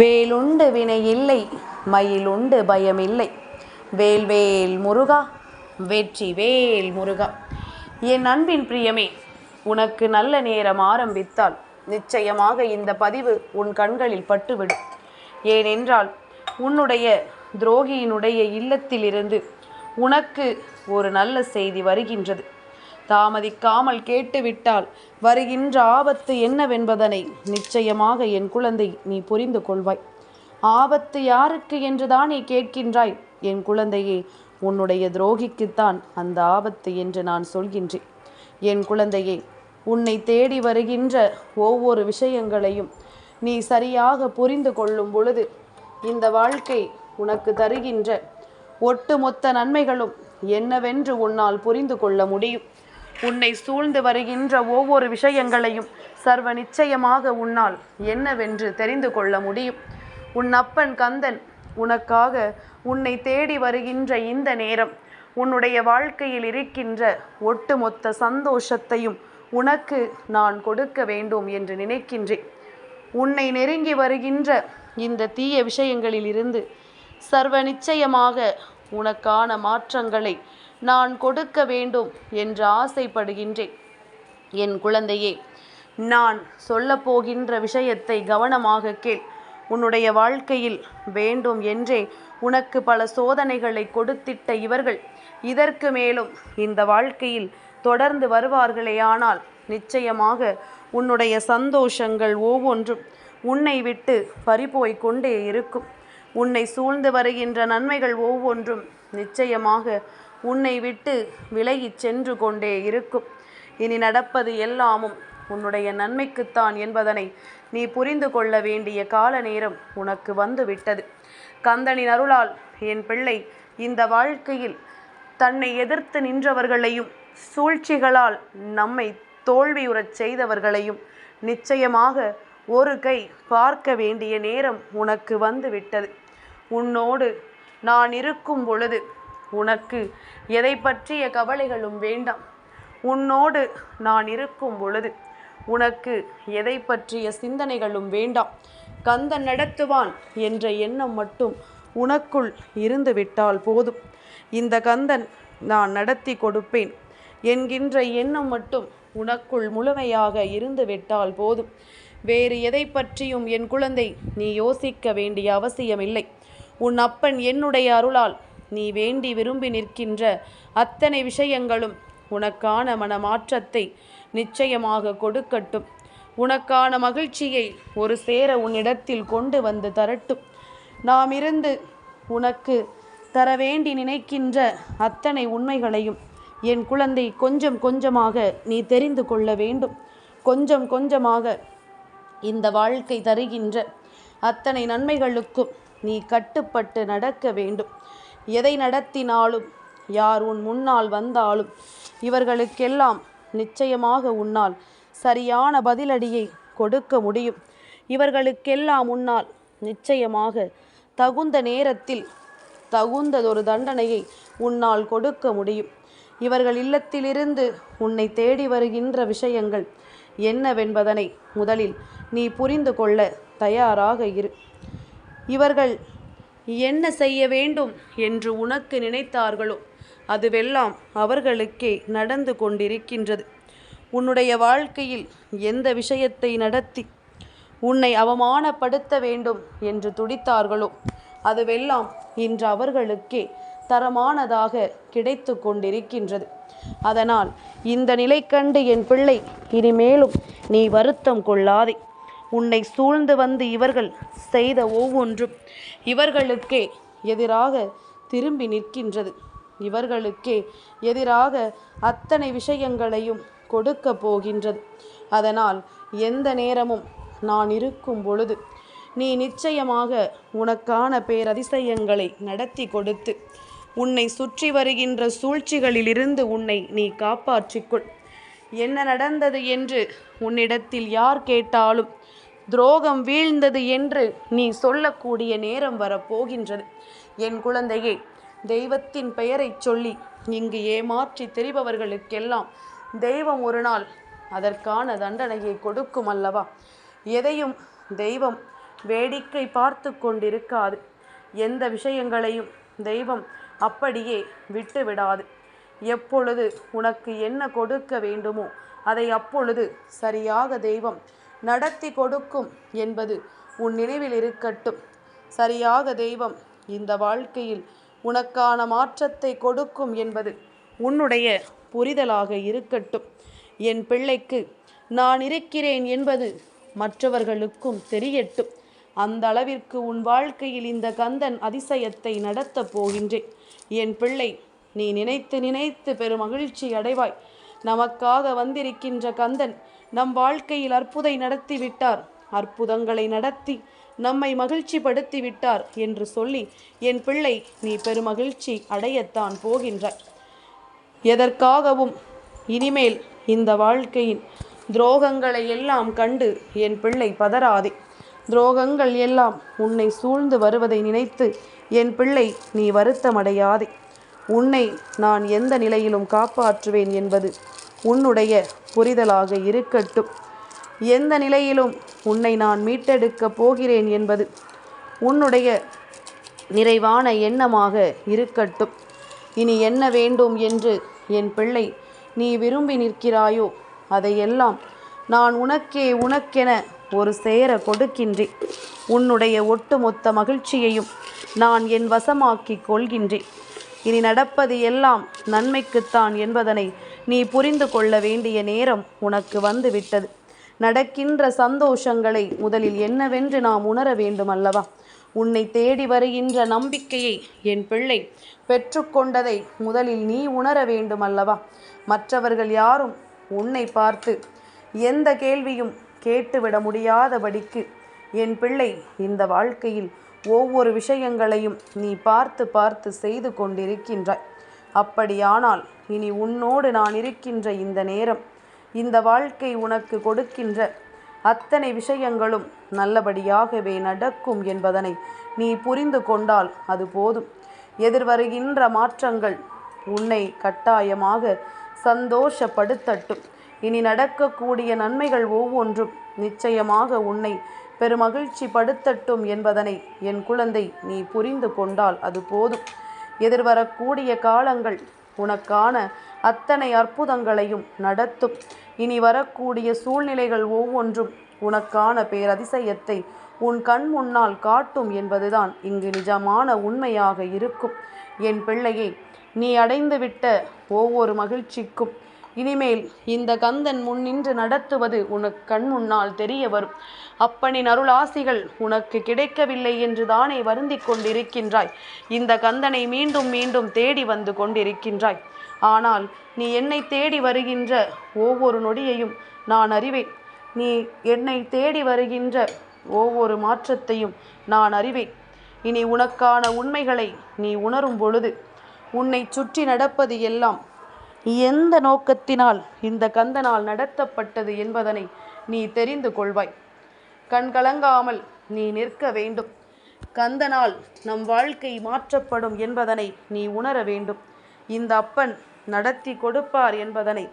வேலுண்டு வினை இல்லை மயிலுண்டு பயமில்லை. வேல்வேல் முருகா வெற்றி வேல் முருகா. என் அன்பின் பிரியமே உனக்கு நல்ல நேரம் ஆரம்பித்தால் நிச்சயமாக இந்த பதிவு உன் கண்களில் பட்டுவிடும். ஏனென்றால் உன்னுடைய துரோகியினுடைய இல்லத்திலிருந்து உனக்கு ஒரு நல்ல செய்தி வருகின்றது. தாமதிக்காமல் கேட்டுவிட்டால் வருகின்ற ஆபத்து என்னவென்பதனை நிச்சயமாக என் குழந்தை நீ புரிந்து கொள்வாய். ஆபத்து யாருக்கு என்றுதான் நீ கேட்கின்றாய்? என் குழந்தையே உன்னுடைய துரோகிக்குத்தான் அந்த ஆபத்து என்று நான் சொல்கின்றேன். என் குழந்தையே உன்னை தேடி வருகின்ற ஒவ்வொரு விஷயங்களையும் நீ சரியாக புரிந்து கொள்ளும் பொழுது இந்த வாழ்க்கை உனக்கு தருகின்ற ஒட்டுமொத்த நன்மைகளும் என்னவென்று உன்னால் புரிந்து கொள்ள முடியும். உன்னை சூழ்ந்து வருகின்ற ஒவ்வொரு விஷயங்களையும் சர்வ நிச்சயமாக உன்னால் என்னவென்று தெரிந்து கொள்ள முடியும். உன் அப்பன் கந்தன் உனக்காக உன்னை தேடி வருகின்ற இந்த நேரம் உன்னுடைய வாழ்க்கையில் இருக்கின்ற ஒட்டுமொத்த சந்தோஷத்தையும் உனக்கு நான் கொடுக்க வேண்டும் என்று நினைக்கின்றேன். உன்னை நெருங்கி வருகின்ற இந்த தீய விஷயங்களில் இருந்து சர்வ நிச்சயமாக உனக்கான மாற்றங்களை நான் கொடுக்க வேண்டும் என்று ஆசைப்படுகின்றேன். என் குழந்தையே நான் சொல்லப்போகின்ற விஷயத்தை கவனமாக கேள். உன்னுடைய வாழ்க்கையில் வேண்டும் என்றே உனக்கு பல சோதனைகளை கொடுத்திட்ட இவர்கள் இதற்கு மேலும் இந்த வாழ்க்கையில் தொடர்ந்து வருவார்களேயானால் நிச்சயமாக உன்னுடைய சந்தோஷங்கள் ஒவ்வொன்றும் உன்னை விட்டு பறிபோய் கொண்டே இருக்கும். உன்னை சூழ்ந்து வருகின்ற நன்மைகள் ஒவ்வொன்றும் நிச்சயமாக உன்னை விட்டு விலகிச் சென்று கொண்டே இருக்கும். இனி நடப்பது எல்லாமும் உன்னுடைய நன்மைக்குத்தான் என்பதனை நீ புரிந்து கொள்ள வேண்டிய கால நேரம் உனக்கு வந்து விட்டது கந்தனின் அருளால் என் பிள்ளை இந்த வாழ்க்கையில் தன்னை எதிர்த்து நின்றவர்களையும் சூழ்ச்சிகளால் நம்மை தோல்வியுறச் செய்தவர்களையும் நிச்சயமாக ஒரு கை பார்க்க வேண்டிய நேரம் உனக்கு வந்து விட்டது உன்னோடு நான் இருக்கும் பொழுது உனக்கு எதை பற்றிய கவலைகளும் வேண்டாம். உன்னோடு நான் இருக்கும் பொழுது உனக்கு எதை பற்றிய சிந்தனைகளும் வேண்டாம். கந்தன் நடத்துவான் என்ற எண்ணம் மட்டும் உனக்குள் இருந்து விட்டால் போதும். இந்த கந்தன் நான் நடத்தி கொடுப்பேன் என்கின்ற எண்ணம் மட்டும் உனக்குள் முழுமையாக இருந்துவிட்டால் போதும். வேறு எதை பற்றியும் என் குழந்தை நீ யோசிக்க வேண்டிய அவசியமில்லை. உன் அப்பன் என்னுடைய அருளால் நீ வேண்டி விரும்பி நிற்கின்ற அத்தனை விஷயங்களும் உனக்கான மனமாற்றத்தை நிச்சயமாக கொடுக்கட்டும். உனக்கான மகிழ்ச்சியை ஒரு சேர உன்னிடத்தில் கொண்டு வந்து தரட்டும். நாம் இருந்து உனக்கு தர வேண்டி நினைக்கின்ற அத்தனை உண்மைகளையும் என் குழந்தை கொஞ்சம் கொஞ்சமாக நீ தெரிந்து கொள்ள வேண்டும். கொஞ்சம் கொஞ்சமாக இந்த வாழ்க்கை தருகின்ற அத்தனை நன்மைகளுக்கும் நீ கட்டுப்பட்டு நடக்க வேண்டும். எதை நடத்தினாலும் யார் உன் முன்னால் வந்தாலும் இவர்களுக்கெல்லாம் நிச்சயமாக உன்னால் சரியான பதிலடியை கொடுக்க முடியும். இவர்களுக்கெல்லாம் உன்னால் நிச்சயமாக தகுந்த நேரத்தில் தகுந்ததொரு தண்டனையை உன்னால் கொடுக்க முடியும். இவர்கள் இல்லத்திலிருந்து உன்னை தேடி வருகின்ற விஷயங்கள் என்னவென்பதனை முதலில் நீ புரிந்து கொள்ள தயாராக இரு. இவர்கள் என்ன செய்ய வேண்டும் என்று உனக்கு நினைத்தார்களோ அதுவெல்லாம் அவர்களுக்கே நடந்து கொண்டிருக்கின்றது. உன்னுடைய வாழ்க்கையில் எந்த விஷயத்தை நடத்தி உன்னை அவமானப்படுத்த வேண்டும் என்று துடித்தார்களோ அதுவெல்லாம் இன்று அவர்களுக்கே தரமானதாக கிடைத்து கொண்டிருக்கின்றது. அதனால் இந்த நிலை கண்டு என் பிள்ளை இனிமேலும் நீ வருத்தம் கொள்ளாதே. உன்னை சூழ்ந்து வந்து இவர்கள் செய்த ஒவ்வொன்றும் இவர்களுக்கே எதிராக திரும்பி நிற்கின்றது. இவர்களுக்கே எதிராக அத்தனை விஷயங்களையும் கொடுக்க போகின்றது. அதனால் எந்த நேரமும் நான் இருக்கும் பொழுது நீ நிச்சயமாக உனக்கான பேரதிசயங்களை நடத்தி கொடுத்து உன்னை சுற்றி வருகின்ற சூழ்ச்சிகளிலிருந்து உன்னை நீ காப்பாற்றிக்கொள் என்ன நடந்தது என்று உன்னிடத்தில் யார் கேட்டாலும் துரோகம் வீழ்ந்தது என்று நீ சொல்லக்கூடிய நேரம் வரப்போகின்றது. என் குழந்தையே தெய்வத்தின் பெயரைச் சொல்லி இங்கு ஏமாற்றி தெரிபவர்களுக்கெல்லாம் தெய்வம் ஒரு நாள் அதற்கான தண்டனையை கொடுக்கும் அல்லவா? எதையும் தெய்வம் வேடிக்கை பார்த்து கொண்டிருக்காது. எந்த விஷயங்களையும் தெய்வம் அப்படியே விட்டு விடாது எப்பொழுது உனக்கு என்ன கொடுக்க வேண்டுமோ அதை அப்பொழுது சரியாக தெய்வம் நடத்தி கொடுக்கும் என்பது உன் நினைவில் இருக்கட்டும். சரியாக தெய்வம் இந்த வாழ்க்கையில் உனக்கான மாற்றத்தை கொடுக்கும் என்பது உன்னுடைய புரிதலாக இருக்கட்டும். என் பிள்ளைக்கு நான் இருக்கிறேன் என்பது மற்றவர்களுக்கும் தெரியட்டும். அந்த அளவிற்கு உன் வாழ்க்கையில் இந்த கந்தன் அதிசயத்தை நடத்தப் போகின்றேன். என் பிள்ளை நீ நினைத்து நினைத்து பெரும் மகிழ்ச்சி அடைவாய். நமக்காக வந்திருக்கின்ற கந்தன் நம் வாழ்க்கையில் அற்புதை நடத்தி விட்டார் அற்புதங்களை நடத்தி நம்மை மகிழ்ச்சி படுத்தி விட்டார் என்று சொல்லி என் பிள்ளை நீ பெருமகிழ்ச்சி அடையத்தான் போகின்றாய். எதற்காகவும் இனிமேல் இந்த வாழ்க்கையின் துரோகங்களை எல்லாம் கண்டு என் பிள்ளை பதறாதே. துரோகங்கள் எல்லாம் உன்னை சூழ்ந்து வருவதை நினைத்து என் பிள்ளை நீ வருத்தமடையாதே. உன்னை நான் எந்த நிலையிலும் காப்பாற்றுவேன் என்பது உன்னுடைய புரிதலாக இருக்கட்டும். எந்த நிலையிலும் உன்னை நான் மீட்டெடுக்கப் போகிறேன் என்பது உன்னுடைய நிறைவான எண்ணமாக இருக்கட்டும். இனி என்ன வேண்டும் என்று என் பிள்ளை நீ விரும்பி நிற்கிறாயோ அதையெல்லாம் நான் உனக்கே உனக்கென ஒரு சேர கொடுக்கின்றேன். உன்னுடைய ஒட்டுமொத்த மகிழ்ச்சியையும் நான் என் வசமாக்கிக் கொள்கின்றேன். இனி நடப்பது எல்லாம் நன்மைக்குத்தான் என்பதனை நீ புரிந்து கொள்ள வேண்டிய நேரம் உனக்கு வந்துவிட்டது. நடக்கின்ற சந்தோஷங்களை முதலில் என்னவென்று நாம் உணர வேண்டும் அல்லவா உன்னை தேடி வருகின்ற நம்பிக்கையை என் பிள்ளை பெற்றுக்கொண்டதை முதலில் நீ உணர வேண்டும் அல்லவா மற்றவர்கள் யாரும் உன்னை பார்த்து எந்த கேள்வியும் கேட்டுவிட முடியாதபடிக்கு என் பிள்ளை இந்த வாழ்க்கையில் ஒவ்வொரு விஷயங்களையும் நீ பார்த்து பார்த்து செய்து கொண்டிருக்கின்றாய். அப்படியானால் இனி உன்னோடு நான் இருக்கின்ற இந்த நேரம் இந்த வாழ்க்கை உனக்கு கொடுக்கின்ற அத்தனை விஷயங்களும் நல்லபடியாகவே நடக்கும் என்பதனை நீ புரிந்து கொண்டால் அது போதும். எதிர்வருகின்ற மாற்றங்கள் உன்னை கட்டாயமாக சந்தோஷப்படுத்தட்டும். இனி நடக்கக்கூடிய நன்மைகள் ஒவ்வொன்றும் நிச்சயமாக உன்னை பெருமகிழ்ச்சி படுத்தட்டும் என்பதனை என் குழந்தை நீ புரிந்து கொண்டால் அது போதும். எதிர்வரக்கூடிய காலங்கள் உனக்கான அத்தனை அற்புதங்களையும் நடத்தும். இனி வரக்கூடிய சூழ்நிலைகள் ஒவ்வொன்றும் உனக்கான பேரதிசயத்தை உன் கண் முன்னால் காட்டும் என்பதுதான் இங்கு நிஜமான உண்மையாக இருக்கும். என் பிள்ளையை நீ அடைந்துவிட்ட ஒவ்வொரு மகிழ்ச்சிக்கும் இனிமேல் இந்த கந்தன் முன்னின்று நடத்துவது உனக்கு கண் முன்னால் தெரிய வரும். அப்பனின் அருளாசிகள் உனக்கு கிடைக்கவில்லை என்று தானே வருந்தி கொண்டிருக்கின்றாய். இந்த கந்தனை மீண்டும் மீண்டும் தேடி வந்து கொண்டிருக்கின்றாய். ஆனால் நீ என்னை தேடி வருகின்ற ஒவ்வொரு நொடியையும் நான் அறிவேன். நீ என்னை தேடி வருகின்ற ஒவ்வொரு மாற்றத்தையும் நான் அறிவேன். இனி உனக்கான உண்மைகளை நீ உணரும் பொழுது உன்னை சுற்றி நடப்பது எல்லாம் எந்த நோக்கத்தினால் இந்த கந்தனால் நடத்தப்பட்டது என்பதனை நீ தெரிந்து கொள்வாய். கண்கலங்காமல் நீ நிற்க வேண்டும். கந்தனால் நம் வாழ்க்கை மாற்றப்படும் என்பதனை நீ உணர வேண்டும். இந்த அப்பன் நடத்தி கொடுப்பார் என்பதனை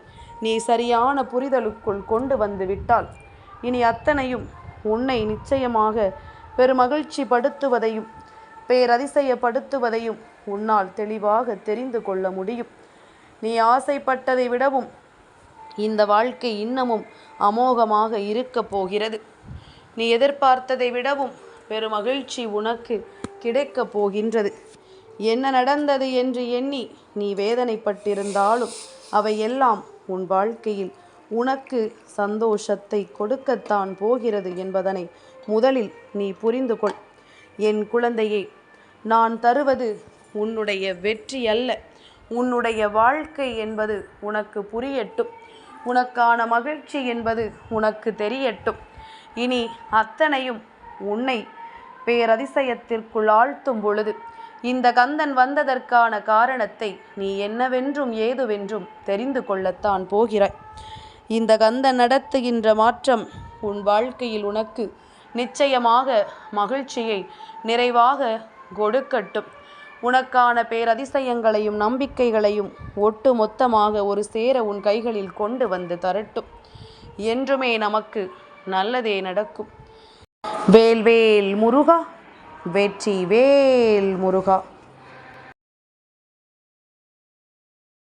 நீ சரியான புரிதலுக்குள் கொண்டு வந்து விட்டால் இனி அத்தனையும் உன்னை நிச்சயமாக பெருமகிழ்ச்சி படுத்துவதையும் பேரதிசயப்படுத்துவதையும் உன்னால் தெளிவாக தெரிந்து கொள்ள முடியும். நீ ஆசைப்பட்டதை விடவும் இந்த வாழ்க்கை இன்னமும் அமோகமாக இருக்கப் போகிறது. நீ எதிர்பார்த்ததை விடவும் பெருமகிழ்ச்சி உனக்கு கிடைக்கப் போகின்றது. என்ன நடந்தது என்று எண்ணி நீ வேதனைப்பட்டிருந்தாலும் அவையெல்லாம் உன் வாழ்க்கையில் உனக்கு சந்தோஷத்தை கொடுக்கத்தான் போகிறது என்பதனை முதலில் நீ புரிந்து கொள். என் குழந்தையே நான் தருவது உன்னுடைய வெற்றி அல்ல. உன்னுடைய வாழ்க்கை என்பது உனக்கு புரியட்டும். உனக்கான மகிழ்ச்சி என்பது உனக்கு தெரியட்டும். இனி அத்தனையும் உன்னை பேரதிசயத்திற்குள் ஆழ்த்தும் பொழுது இந்த கந்தன் வந்ததற்கான காரணத்தை நீ என்னவென்றும் ஏதுவென்றும் தெரிந்து கொள்ளத்தான் போகிறாய். இந்த கந்தன் நடத்துகின்ற மாற்றம் உன் வாழ்க்கையில் உனக்கு நிச்சயமாக மகிழ்ச்சியை நிறைவாக கொடுக்கட்டும். உனக்கான பேரதிசயங்களையும் நம்பிக்கைகளையும் ஒட்டு மொத்தமாக ஒரு சேர உன் கைகளில் கொண்டு வந்து தரட்டும். என்றுமே நமக்கு நல்லதே நடக்கும். வேல்வேல் முருகா வெற்றி வேல் முருகா.